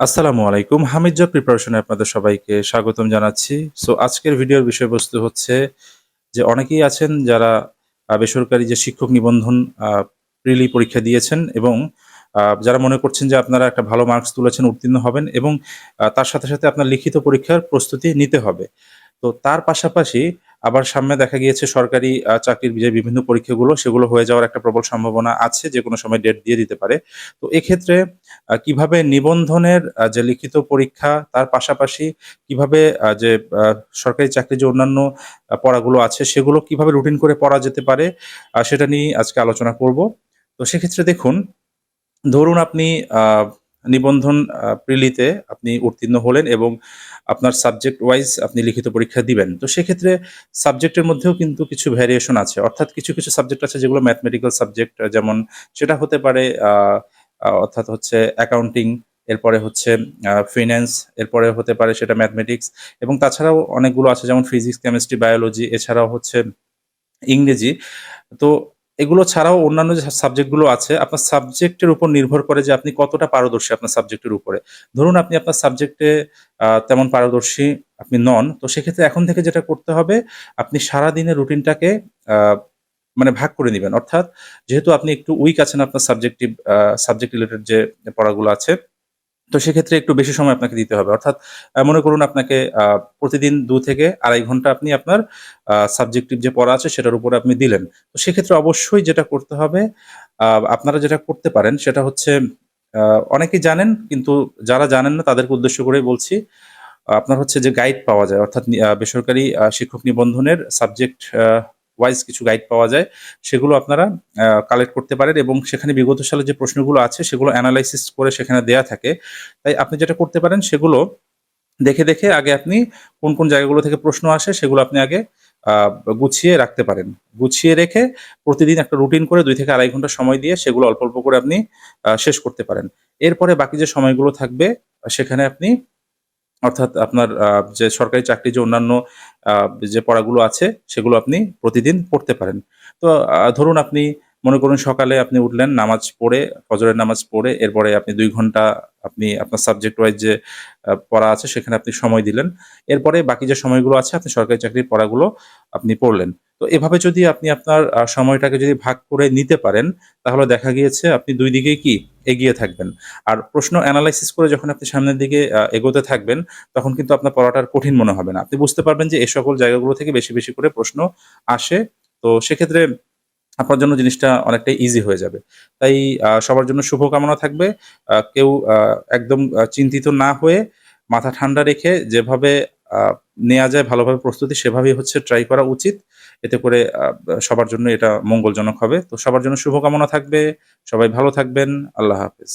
আসসালামু আলাইকুম। হামিদ জব প্রিপারেশনে আপনাদের সবাইকে স্বাগতম জানাচ্ছি। সো আজকের ভিডিওর বিষয়বস্তু হচ্ছে যে অনেকেই আছেন যারা বেসরকারি যে শিক্ষক নিবন্ধন প্রিলি পরীক্ষা দিয়েছেন এবং যারা মনে করছেন যে আপনারা একটা ভালো মার্কস তুলেছেন, উত্তীর্ণ হবেন এবং তার সাথে সাথে আপনার লিখিত পরীক্ষার প্রস্তুতি নিতে হবে। তো, তার পাশাপাশি আবার সামনে দেখা গিয়েছে সরকারি চাকরির যে বিভিন্ন পরীক্ষাগুলো, সেগুলো হয়ে যাওয়ার একটা প্রবল সম্ভাবনা আছে, যে কোনো সময় ডেট দিয়ে দিতে পারে। তো এক্ষেত্রে কীভাবে নিবন্ধনের যে লিখিত পরীক্ষা, তার পাশাপাশি কীভাবে যে সরকারি চাকরির যে অন্যান্য পড়াগুলো আছে, সেগুলো কীভাবে রুটিন করে পড়া যেতে পারে সেটা নিয়ে আজকে আলোচনা করব। তো সেক্ষেত্রে দেখুন, ধরুন আপনি নিবন্ধন প্রিলিতে আপনি উত্তীর্ণ হলেন এবং আপনার সাবজেক্ট ওয়াইজ আপনি লিখিত পরীক্ষা দিবেন। তো সেক্ষেত্রে সাবজেক্টের মধ্যেও কিন্তু কিছু ভ্যারিয়েশন আছে। অর্থাৎ কিছু কিছু সাবজেক্ট আছে যেগুলো ম্যাথমেটিক্যাল সাবজেক্ট যেমন সেটা হতে পারে অর্থাৎ হচ্ছে অ্যাকাউন্টিং এরপরে হচ্ছে ফিন্যান্স এরপরে হতে পারে সেটা ম্যাথমেটিক্স এবং তাছাড়াও অনেকগুলো আছে যেমন ফিজিক্স কেমিস্ট্রি বায়োলজি এছাড়াও হচ্ছে ইংরেজি। তো এগুলো ছাড়াও অন্যান্য যে সাবজেক্টগুলো আছে, আপনার সাবজেক্টের উপর নির্ভর করে যে আপনি কতটা পারদর্শী আপনার সাবজেক্টের উপরে। ধরুন আপনি আপনার সাবজেক্টে তেমন পারদর্শী আপনি নন, তো সেক্ষেত্রে এখন থেকে যেটা করতে হবে, আপনি সারা দিনের রুটিনটাকে মানে ভাগ করে নেবেন। অর্থাৎ যেহেতু আপনি একটু উইক আছেন আপনার সাবজেক্টিভ সাবজেক্ট রিলেটেড যে পড়াগুলো আছে তো সেক্ষেত্রে একটু বেশি সময় আপনাকে দিতে হবে। অর্থাৎ মনে করুন আপনাকে প্রতিদিন দু থেকে আড়াই ঘণ্টা আপনি আপনার সাবজেক্টিভ যে পড়া আছে সেটার উপরে আপনি দিলেন। তো সেক্ষেত্রে অবশ্যই যেটা করতে হবে আপনারা যেটা করতে পারেন সেটা হচ্ছে অনেকেই জানেন কিন্তু যারা জানেন না তাদেরকে উদ্দেশ্য করেই বলছি, আপনার হচ্ছে যে গাইড পাওয়া যায়। অর্থাৎ বেসরকারি শিক্ষক নিবন্ধনের সাবজেক্ট ওয়াইজ কিছু গাইড পাওয়া যায়, সেগুলো আপনারা কালেক্ট করতে পারেন এবং সেখানে বিগত সালে যে প্রশ্নগুলো আছে সেগুলো অ্যানালাইসিস করে সেখানে দেয়া থাকে। তাই আপনি যেটা করতে পারেন সেগুলো দেখে দেখে আগে আপনি কোন কোন জায়গাগুলো থেকে প্রশ্ন আসে সেগুলো আপনি আগে গুছিয়ে রাখতে পারেন। গুছিয়ে রেখে প্রতিদিন একটা রুটিন করে দুই থেকে আড়াই ঘণ্টা সময় দিয়ে সেগুলো অল্প অল্প করে আপনি শেষ করতে পারেন। এরপরে বাকি যে সময়গুলো থাকবে, সেখানে আপনি অর্থাৎ আপনার যে সরকারি চাকরি যে অন্যান্য যে পড়াগুলো আছে, সেগুলো আপনি প্রতিদিন পড়তে পারেন। তো ধরুন আপনি মনে করুন সকালে আপনি উঠলেন, নামাজ পড়ে, ফজরের নামাজ পড়ে, এরপরে আপনি দুই ঘণ্টা আপনি আপনার সাবজেক্ট ওয়াইজ যে পড়া আছে সেখানে আপনি সময় দিলেন। এরপরে বাকি যে সময়গুলো আছে, আপনি সরকারি চাকরির পড়াগুলো আপনি পড়লেন। তো এভাবে যদি আপনি আপনার সময়টাকে যদি ভাগ করে নিতে পারেন, তাহলে দেখা গিয়েছে আপনি দুই দিকেই কি? এগিয়ে থাকবেন। আর প্রশ্ন অ্যানালাইসিস করে যখন আপনি সামনের দিকে এগোতে থাকবেন, তখন কিন্তু আপনার পড়াটার কঠিন মনে হবে না। আপনি বুঝতে পারবেন যে এই সকল জায়গাগুলো থেকে বেশি বেশি করে প্রশ্ন আসে। তো সেক্ষেত্রে আপনার জন্য জিনিসটা অনেকটাই ইজি হয়ে যাবে। তাই সবার জন্য শুভকামনা থাকবে। কেউ একদম চিন্তিত না হয়ে মাথা ঠান্ডা রেখে যেভাবে নেওয়া যায়, ভালোভাবে প্রস্তুতি, সেভাবেই হচ্ছে ট্রাই করা উচিত। এতে করে সবার জন্য এটা মঙ্গলজনক হবে। তো সবার জন্য শুভকামনা থাকবে। সবাই ভালো থাকবেন। আল্লাহ হাফেজ।